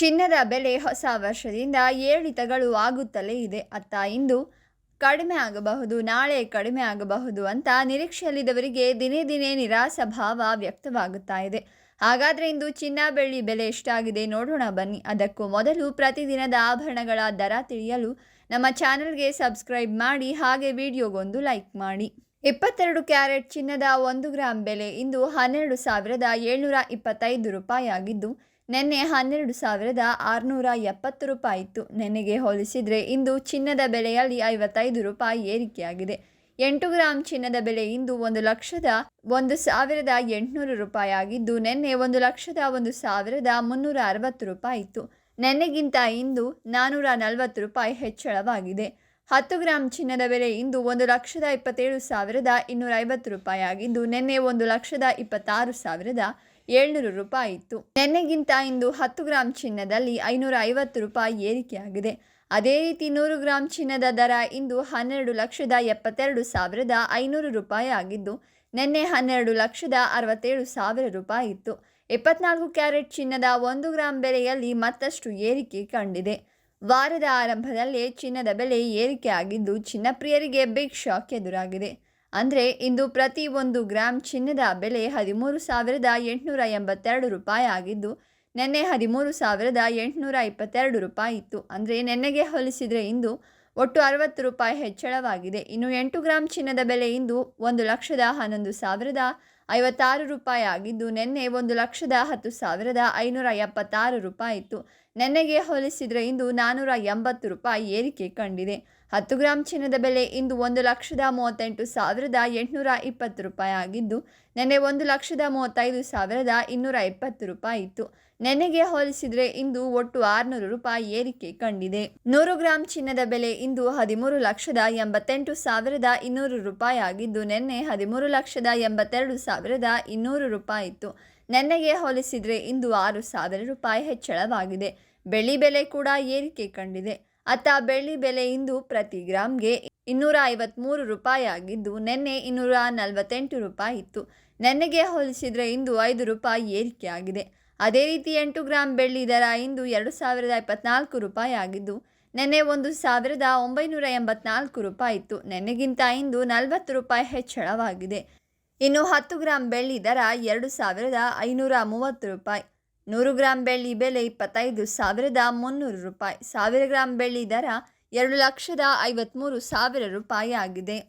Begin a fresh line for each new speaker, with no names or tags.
ಚಿನ್ನದ ಬೆಲೆ ಹೊಸ ವರ್ಷದಿಂದ ಏರಿಳಿತಗಳು ಆಗುತ್ತಲೇ ಇದೆ. ಅತ್ತ ಇಂದು ಕಡಿಮೆ ಆಗಬಹುದು, ನಾಳೆ ಕಡಿಮೆ ಆಗಬಹುದು ಅಂತ ನಿರೀಕ್ಷೆಯಲ್ಲಿದ್ದವರಿಗೆ ದಿನೇ ದಿನೇ ನಿರಾಸಭಾವ ವ್ಯಕ್ತವಾಗುತ್ತಾ ಇದೆ. ಹಾಗಾದರೆ ಇಂದು ಚಿನ್ನ ಬೆಳ್ಳಿ ಬೆಲೆ ಎಷ್ಟಾಗಿದೆ ನೋಡೋಣ ಬನ್ನಿ. ಅದಕ್ಕೂ ಮೊದಲು ಪ್ರತಿದಿನದ ಆಭರಣಗಳ ದರ ತಿಳಿಯಲು ನಮ್ಮ ಚಾನಲ್ಗೆ ಸಬ್ಸ್ಕ್ರೈಬ್ ಮಾಡಿ, ಹಾಗೆ ವಿಡಿಯೋಗೊಂದು ಲೈಕ್ ಮಾಡಿ. ಇಪ್ಪತ್ತೆರಡು ಕ್ಯಾರೆಟ್ ಚಿನ್ನದ ಒಂದು ಗ್ರಾಂ ಬೆಲೆ ಇಂದು ಹನ್ನೆರಡು ಸಾವಿರದ ಏಳ್ನೂರ ಇಪ್ಪತ್ತೈದು ರೂಪಾಯಿ ಆಗಿದ್ದು ನಿನ್ನೆ ಹನ್ನೆರಡು ಸಾವಿರದ ಆರುನೂರ ಎಪ್ಪತ್ತು ರೂಪಾಯಿ ಇತ್ತು. ನೆನ್ನೆಗೆ ಹೋಲಿಸಿದರೆ ಇಂದು ಚಿನ್ನದ ಬೆಲೆಯಲ್ಲಿ ಐವತ್ತೈದು ರೂಪಾಯಿ ಏರಿಕೆಯಾಗಿದೆ. ಎಂಟು ಗ್ರಾಂ ಚಿನ್ನದ ಬೆಲೆ ಇಂದು ಒಂದು ಲಕ್ಷದ ಒಂದು ಸಾವಿರದ ಎಂಟುನೂರು ರೂಪಾಯಿ ಆಗಿದ್ದು, ನಿನ್ನೆ ಒಂದು ಲಕ್ಷದ ಒಂದು ಸಾವಿರದ ಮುನ್ನೂರ ಅರವತ್ತು ರೂಪಾಯಿ ಇತ್ತು. ನೆನ್ನೆಗಿಂತ ಇಂದು ನಾನ್ನೂರ ನಲವತ್ತು ರೂಪಾಯಿ ಹೆಚ್ಚಳವಾಗಿದೆ. ಹತ್ತು ಗ್ರಾಂ ಚಿನ್ನದ ಬೆಲೆ ಇಂದು ಒಂದು ಲಕ್ಷದ ಇಪ್ಪತ್ತೇಳು ಸಾವಿರದ ಇನ್ನೂರ ಐವತ್ತು ರೂಪಾಯಿ ಆಗಿದ್ದು, ನಿನ್ನೆ ಒಂದು ಲಕ್ಷದ ಇಪ್ಪತ್ತಾರು ಸಾವಿರದ ಏಳ್ನೂರು ರೂಪಾಯಿ ಇತ್ತು. ನಿನ್ನೆಗಿಂತ ಇಂದು ಹತ್ತು ಗ್ರಾಂ ಚಿನ್ನದಲ್ಲಿ ಐನೂರ ಐವತ್ತು ರೂಪಾಯಿ ಏರಿಕೆಯಾಗಿದೆ. ಅದೇ ರೀತಿ ನೂರು ಗ್ರಾಂ ಚಿನ್ನದ ದರ ಇಂದು ಹನ್ನೆರಡು ಲಕ್ಷದ ಎಪ್ಪತ್ತೆರಡು ಸಾವಿರದ ಐನೂರು ರೂಪಾಯಿ ಆಗಿದ್ದು, ನಿನ್ನೆ ಹನ್ನೆರಡು ಲಕ್ಷದ ಅರವತ್ತೇಳು ಸಾವಿರ ರೂಪಾಯಿ ಇತ್ತು. ಇಪ್ಪತ್ನಾಲ್ಕು ಕ್ಯಾರೆಟ್ ಚಿನ್ನದ ಒಂದು ಗ್ರಾಂ ಬೆಲೆಯಲ್ಲಿ ಮತ್ತಷ್ಟು ಏರಿಕೆ ಕಂಡಿದೆ. ವಾರದ ಆರಂಭದಲ್ಲೇ ಚಿನ್ನದ ಬೆಲೆ ಏರಿಕೆ ಆಗಿದ್ದು ಚಿನ್ನಪ್ರಿಯರಿಗೆ ಬಿಗ್ ಶಾಕ್ ಎದುರಾಗಿದೆ. ಅಂದರೆ ಇಂದು ಪ್ರತಿ ಒಂದು ಗ್ರಾಂ ಚಿನ್ನದ ಬೆಲೆ ಹದಿಮೂರು ಸಾವಿರದ ಎಂಟುನೂರ ಎಂಬತ್ತೆರಡು ರೂಪಾಯಿ ಆಗಿದ್ದು, ನಿನ್ನೆ ಹದಿಮೂರು ಸಾವಿರದ ಎಂಟುನೂರ ಇಪ್ಪತ್ತೆರಡು ರೂಪಾಯಿ ಇತ್ತು. ಅಂದರೆ ನೆನ್ನೆಗೆ ಹೋಲಿಸಿದರೆ ಇಂದು ಒಟ್ಟು ಅರವತ್ತು ರೂಪಾಯಿ ಹೆಚ್ಚಳವಾಗಿದೆ. ಇನ್ನು ಎಂಟು ಗ್ರಾಂ ಚಿನ್ನದ ಬೆಲೆ ಇಂದು ಒಂದು ಲಕ್ಷದ ಹನ್ನೊಂದು ಸಾವಿರದ ಐವತ್ತಾರು ರೂಪಾಯಿ ಆಗಿದ್ದು, ನಿನ್ನೆ ಒಂದು ಲಕ್ಷದ ಹತ್ತು ಸಾವಿರದ ಐನೂರ ಎಪ್ಪತ್ತಾರು ರೂಪಾಯಿ ಇತ್ತು. ನೆನ್ನೆಗೆ ಹೋಲಿಸಿದರೆ ಇಂದು ನಾನ್ನೂರ ಎಂಬತ್ತು ರೂಪಾಯಿ ಏರಿಕೆ ಕಂಡಿದೆ. ಹತ್ತು ಗ್ರಾಂ ಚಿನ್ನದ ಬೆಲೆ ಇಂದು ಒಂದು ಲಕ್ಷದ ಮೂವತ್ತೆಂಟು ಸಾವಿರದ ಎಂಟುನೂರ ಇಪ್ಪತ್ತು ರೂಪಾಯಿ ಆಗಿದ್ದು, ನೆನ್ನೆ ಒಂದು ಲಕ್ಷದ ಮೂವತ್ತೈದು ಸಾವಿರದ ಇನ್ನೂರ ಇಪ್ಪತ್ತು ರೂಪಾಯಿ ಇತ್ತು. ನೆನ್ನೆಗೆ ಹೋಲಿಸಿದರೆ ಇಂದು ಒಟ್ಟು ಆರುನೂರು ರೂಪಾಯಿ ಏರಿಕೆ ಕಂಡಿದೆ. ನೂರು ಗ್ರಾಂ ಚಿನ್ನದ ಬೆಲೆ ಇಂದು ಹದಿಮೂರು ಲಕ್ಷದ ಎಂಬತ್ತೆಂಟು ಸಾವಿರದ ಇನ್ನೂರು ರೂಪಾಯಿ ಆಗಿದ್ದು, ನಿನ್ನೆ ಹದಿಮೂರು ಲಕ್ಷದ ಎಂಬತ್ತೆರಡು ಸಾವಿರದ ಇನ್ನೂರು ರೂಪಾಯಿ ಇತ್ತು. ನೆನ್ನೆಗೆ ಹೋಲಿಸಿದರೆ ಇಂದು ಆರು ಸಾವಿರ ರೂಪಾಯಿ ಹೆಚ್ಚಳವಾಗಿದೆ. ಬೆಳ್ಳಿ ಬೆಲೆ ಕೂಡ ಏರಿಕೆ ಕಂಡಿದೆ. ಅತ್ತ ಬೆಳ್ಳಿ ಬೆಲೆ ಇಂದು ಪ್ರತಿ ಗ್ರಾಮ್ಗೆ ಇನ್ನೂರ ಐವತ್ತ್ಮೂರು ರೂಪಾಯಿ ಆಗಿದ್ದು ನಿನ್ನೆ ಇನ್ನೂರ ನಲವತ್ತೆಂಟು ರೂಪಾಯಿ ಇತ್ತು. ನೆನ್ನೆಗೆ ಹೋಲಿಸಿದರೆ ಇಂದು ಐದು ರೂಪಾಯಿ ಏರಿಕೆ ಆಗಿದೆ ಅದೇ ರೀತಿ ಎಂಟು ಗ್ರಾಂ ಬೆಳ್ಳಿ ದರ ಇಂದು ಎರಡು ಸಾವಿರದ ಇಪ್ಪತ್ನಾಲ್ಕು ರೂಪಾಯಿ ಆಗಿದ್ದು ನಿನ್ನೆ ಒಂದು ಸಾವಿರದ ಒಂಬೈನೂರ ಎಂಬತ್ನಾಲ್ಕು ರೂಪಾಯಿ ಇತ್ತು. ನೆನ್ನೆಗಿಂತ ಇಂದು ನಲವತ್ತು ರೂಪಾಯಿ ಹೆಚ್ಚಳವಾಗಿದೆ. ಇನ್ನು ಹತ್ತು ಗ್ರಾಂ ಬೆಳ್ಳಿ ದರ ಎರಡು ಸಾವಿರದ ಐನೂರ ಮೂವತ್ತು ರೂಪಾಯಿ. ನೂರು ಗ್ರಾಂ ಬೆಳ್ಳಿ ಬೆಲೆ ಇಪ್ಪತ್ತೈದು ಸಾವಿರದ ಮುನ್ನೂರು ರೂಪಾಯಿ. ಸಾವಿರ ಗ್ರಾಂ ಬೆಳ್ಳಿ ದರ ಎರಡು ಲಕ್ಷದ ಐವತ್ತ್ಮೂರು ಸಾವಿರ ರೂಪಾಯಿ ಆಗಿದೆ